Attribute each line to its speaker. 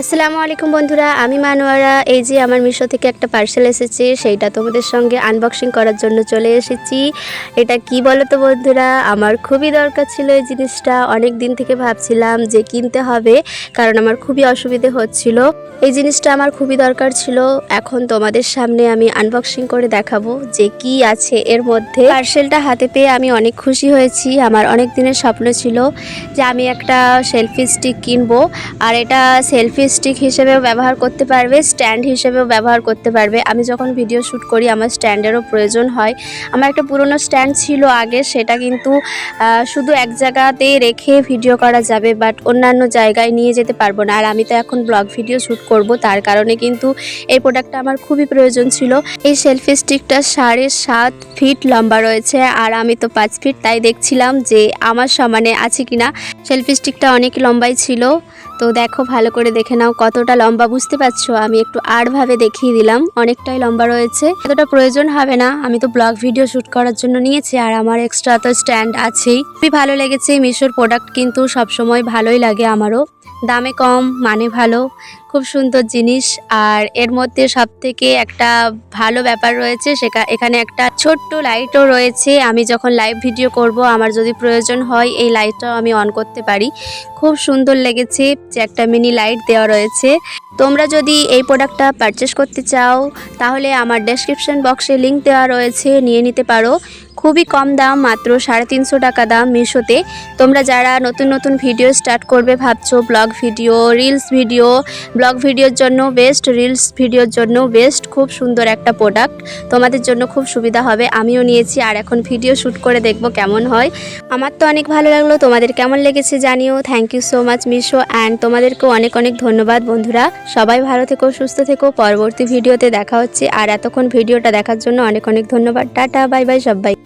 Speaker 1: আসসালামু আলাইকুম বন্ধুরা, আমি মানোয়ারা। এই যে আমার মিশো থেকে একটা পার্সেল এসেছে, সেইটা তোমাদের সঙ্গে আনবক্সিং করার জন্য চলে এসেছি। এটা কি বলো তো বন্ধুরা, আমার খুবই দরকার ছিল এই জিনিসটা। অনেক দিন থেকে ভাবছিলাম যে কিনতে হবে, কারণ আমার খুবই অসুবিধে হচ্ছিল। এই জিনিসটা আমার খুবই দরকার ছিল। এখন তোমাদের সামনে আমি আনবক্সিং করে দেখাবো যে কি আছে এর মধ্যে। পার্সেলটা হাতে পেয়ে আমি অনেক খুশি হয়েছি। আমার অনেক দিনের স্বপ্ন ছিল যে আমি একটা সেলফি স্টিক কিনবো। আর এটা সেলফি স্টিক হিসেবেও ব্যবহার করতে পারবে স্ট্যান্ড হিসেবেও ব্যবহার করতে পারবে। আমি যখন ভিডিও শ্যুট করি, আমার স্ট্যান্ডেরও প্রয়োজন হয়। আমার একটা পুরনো স্ট্যান্ড ছিল আগে, সেটা কিন্তু শুধু এক জায়গাতে রেখে ভিডিও করা যাবে বাট অন্যান্য জায়গায় নিয়ে যেতে পারব না। আর আমি তো এখন ব্লগ ভিডিও শ্যুট করব, তার কারণে কিন্তু এই প্রোডাক্টটা আমার খুবই প্রয়োজন ছিল। এই সেলফি স্টিকটা সাড়ে সাত ফিট লম্বা রয়েছে, আর আমি তো পাঁচ ফিট তাই দেখছিলাম যে আমার সমানে আছে কিনা। সেলফি স্টিকটা অনেক লম্বাই ছিল। তো দেখো, ভালো করে দেখে নাও কতটা লম্বা, বুঝতে পারছ? আমি একটু আড়ভাবে দেখিয়ে দিলাম, অনেকটাই লম্বা রয়েছে। এতটা প্রয়োজন হবে না, আমি তো ব্লগ ভিডিও শ্যুট করার জন্য নিয়েছি, আর আমার এক্সট্রা তো স্ট্যান্ড আছেই। খুবই ভালো লেগেছে মিশোর প্রোডাক্ট কিন্তু সবসময় ভালোই লাগে আমারও। দামে কম মানে ভালো। খুব সুন্দর জিনিস। আর এর মধ্যে সব থেকে একটা ভালো ব্যাপার রয়েছে সেটা এখানে একটা ছোট্ট লাইটও রয়েছে। আমি যখন লাইভ ভিডিও করব, আমার যদি প্রয়োজন হয়, এই লাইটটাও আমি অন করতে পারি। খুব সুন্দর লেগেছে, যে একটা মিনি লাইট দেওয়া রয়েছে। তোমরা যদি এই প্রোডাক্টটা পারচেস করতে চাও, তাহলে আমার ডেসক্রিপশন বক্সে লিংক দেওয়া রয়েছে, নিয়ে নিতে পারো। খুবই কম দাম, মাত্র সাড়ে তিনশো টাকা দাম মিশোতে। তোমরা যারা নতুন নতুন ভিডিও স্টার্ট করবে ভাবছ, vlog video reels video, vlog ভিডিওর জন্য বেস্ট রিলস ভিডিওর জন্য বেস্ট খুব সুন্দর একটা প্রোডাক্ট তোমাদের জন্য খুব সুবিধা হবে, আমিও নিয়েছি আর এখন ভিডিও শ্যুট করে দেখব কেমন হয়। আমার তো অনেক ভালো লাগল, তোমাদের কেমন লেগেছে জানিও। Thank you so much Meesho and তোমাদেরকেও অনেক অনেক ধন্যবাদ, বন্ধুরা। সবাই ভালো থেকো, সুস্থ থেকো, পরবর্তী ভিডিওতে দেখা হচ্ছে। আর এতক্ষণ ভিডিওটা দেখার জন্য অনেক অনেক ধন্যবাদ। টাটা বাই বাই সবাই।